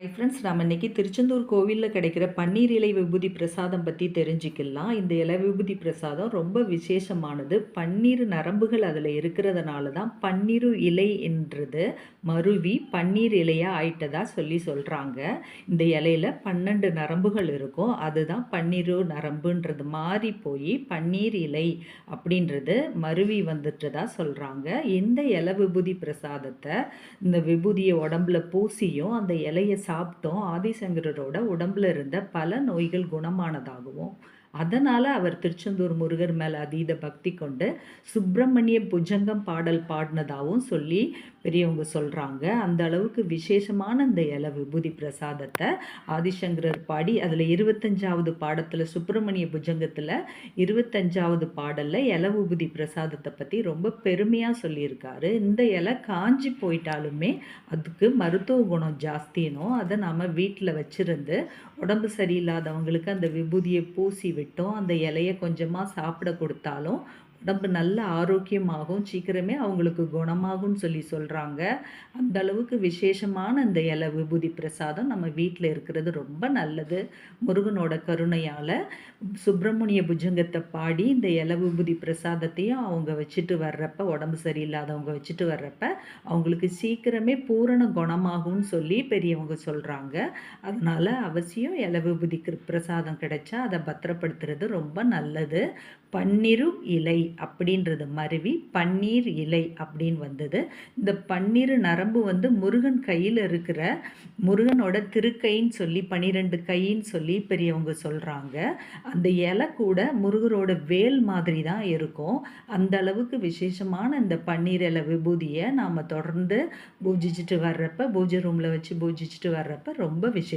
Hi friends நம்ம இன்றைக்கி திருச்செந்தூர் கோவிலில் கிடைக்கிற பன்னீர் இலை விபூதி பிரசாதம் பற்றி தெரிஞ்சுக்கலாம். இந்த இலை விபூதி பிரசாதம் ரொம்ப விசேஷமானது. பன்னீர் நரம்புகள் அதில் இருக்கிறதுனால தான் பன்னீரு இலை என்றது மருவி பன்னீர் இலையாக ஆயிட்டதாக சொல்லி சொல்கிறாங்க இந்த இலையில பன்னெண்டு நரம்புகள் இருக்கும். அதுதான் பன்னீரு நரம்புன்றது மாறி போய் பன்னீர் இலை அப்படின்றது மருவி வந்துட்டதாக சொல்கிறாங்க இந்த இலை விபூதி பிரசாதத்தை இந்த விபூதியை உடம்புல பூசியும் அந்த இலையை சாப்பிட்டோம். ஆதிசங்கரரோட உடம்புல இருந்த பல நோய்கள் குணமானதாகவும் அதனால் அவர் திருச்செந்தூர் முருகர் மேலே அதீத பக்தி கொண்டு சுப்பிரமணிய புஜங்கம் பாடல் பாடினதாகவும் சொல்லி பெரியவங்க சொல்கிறாங்க அந்த அளவுக்கு விசேஷமான அந்த இலை விபூதி பிரசாதத்தை ஆதிசங்கரர் பாடி அதில் இருபத்தஞ்சாவது பாடத்தில் சுப்பிரமணிய புஜங்கத்தில் இருபத்தஞ்சாவது பாடலில் இலை விபூதி பிரசாதத்தை பற்றி ரொம்ப பெருமையாக சொல்லியிருக்காரு. இந்த இலை காஞ்சி போயிட்டாலுமே அதுக்கு மருத்துவ குணம் ஜாஸ்தினும் அதை நம்ம வீட்டில் வச்சுருந்து உடம்பு சரியில்லாதவங்களுக்கு அந்த விபூதியை பூசி விட்டோம். அந்த இலையை கொஞ்சமாக சாப்பிட கொடுத்தாலும் உடம்பு நல்ல ஆரோக்கியமாகும் சீக்கிரமே அவங்களுக்கு குணமாகும்னு சொல்லி சொல்கிறாங்க அந்த அளவுக்கு விசேஷமான இந்த இலை விபூதி பிரசாதம் நம்ம வீட்டில் இருக்கிறது ரொம்ப நல்லது. முருகனோட கருணையால் சுப்பிரமணிய புஜங்கத்தை பாடி இந்த இலை விபூதி பிரசாதத்தையும் அவங்க வச்சுட்டு வர்றப்ப உடம்பு சரியில்லாதவங்க வச்சுட்டு வர்றப்ப அவங்களுக்கு சீக்கிரமே பூரண குணமாகும்னு சொல்லி பெரியவங்க சொல்கிறாங்க அதனால் அவசியம் இலை விபூதி பிரசாதம் கிடைச்சா அதை பத்திரப்படுத்துறது ரொம்ப நல்லது. பன்னிரு இலை. அப்படின்றது மருவி பன்னீர் இலை அப்படின்னு வந்தது. இந்த பன்னீர் நரம்பு வந்து முருகன் கையில் இருக்கிற முருகனோட திருக்கைன்னு சொல்லி பன்னிரெண்டு கைன்னு சொல்லி பெரியவங்க சொல்கிறாங்க அந்த இலை கூட முருகரோட வேல் மாதிரி தான் இருக்கும். அந்த அளவுக்கு விசேஷமான இந்த பன்னீர் இலை விபூதியை நாம் தொடர்ந்து பூஜிச்சுட்டு வர்றப்ப பூஜை ரூமில் வச்சு பூஜிச்சுட்டு வர்றப்ப ரொம்ப விசேஷம்.